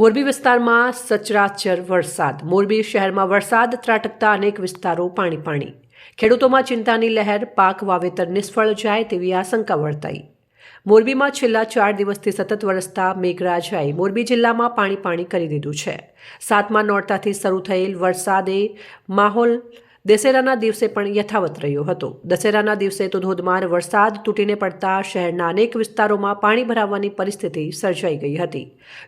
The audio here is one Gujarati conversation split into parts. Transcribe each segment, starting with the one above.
મોરબી વિસ્તારમાં સચરાચર વરસાદ. મોરબી શહેરમાં વરસાદ, ત્રાટકતા અનેક વિસ્તારો પાણી પાણી ખેડૂતોમાં ચિંતાની લહેર, પાક વાવેતર નિષ્ફળ જાય તેવી આશંકા વર્તાઈ. મોરબીમાં છેલ્લા ચાર દિવસથી સતત વરસતા મેઘરાજાએ મોરબી જિલ્લામાં પાણી પાણી કરી દીધું છે. સાતમા નોરતાથી શરૂ થયેલ વરસાદે માહોલ દશેરાના દિવસે પણ યથાવત રહ્યો હતો. દશેરાના દિવસે તો ધોધમાર વરસાદ તૂટીને પડતા શહેરના અનેક વિસ્તારોમાં પાણી ભરાવાની પરિસ્થિતિ સર્જાઈ ગઈ હતી.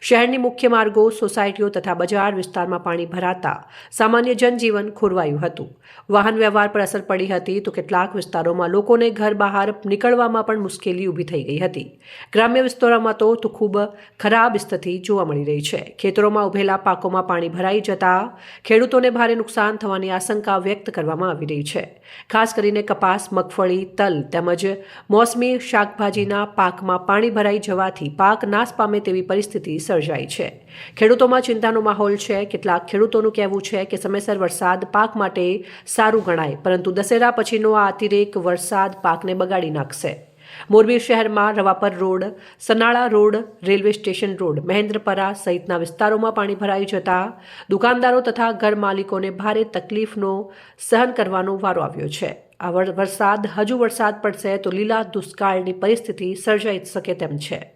શહેરની મુખ્ય માર્ગો, સોસાયટીઓ તથા બજાર વિસ્તારમાં પાણી ભરાતા સામાન્ય જનજીવન ખોરવાયું હતું. વાહન વ્યવહાર પર અસર પડી હતી તો કેટલાક વિસ્તારોમાં લોકોને ઘર બહાર નીકળવામાં પણ મુશ્કેલી ઊભી થઈ ગઈ હતી. ગ્રામ્ય વિસ્તારોમાં તો ખૂબ ખરાબ સ્થિતિ જોવા મળી રહી છે. ખેતરોમાં ઉભેલા પાકોમાં પાણી ભરાઈ જતા ખેડૂતોને ભારે નુકસાન થવાની આશંકા વ્યક્ત કરવામાં આવી રહી છે. ખાસ કરીને કપાસ, મગફળી, તલ તેમજ મોસમી શાકભાજીના પાકમાં પાણી ભરાઈ જવાથી પાક નાશ પામે તેવી પરિસ્થિતિ સર્જાઈ છે. ખેડૂતોમાં ચિંતાનો માહોલ છે. કેટલાક ખેડૂતોનું કહેવું છે કે સમયસર વરસાદ પાક માટે સારું ગણાય, પરંતુ દશેરા પછીનો આ અતિરેક વરસાદ પાકને બગાડી નાખશે. મોરબી શહેરમાં Ravapar road, Sanala road, railway station road, Mahendrapara સહિતના વિસ્તારોમાં પાણી ભરાઈ જતા દુકાનદારો તથા ઘર માલિકોને ભારે તકલીફનો સહન કરવાનો વારો આવ્યો છે. આ વરસાદ, હજુ વરસાદ પડશે તો લીલા દુષ્કાળની પરિસ્થિતિ સર્જાઈ શકે તેમ છે.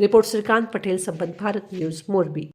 રિપોર્ટ શ્રીકાંત પટેલ, સંબંધ ભારત ન્યૂઝ, મોરબી.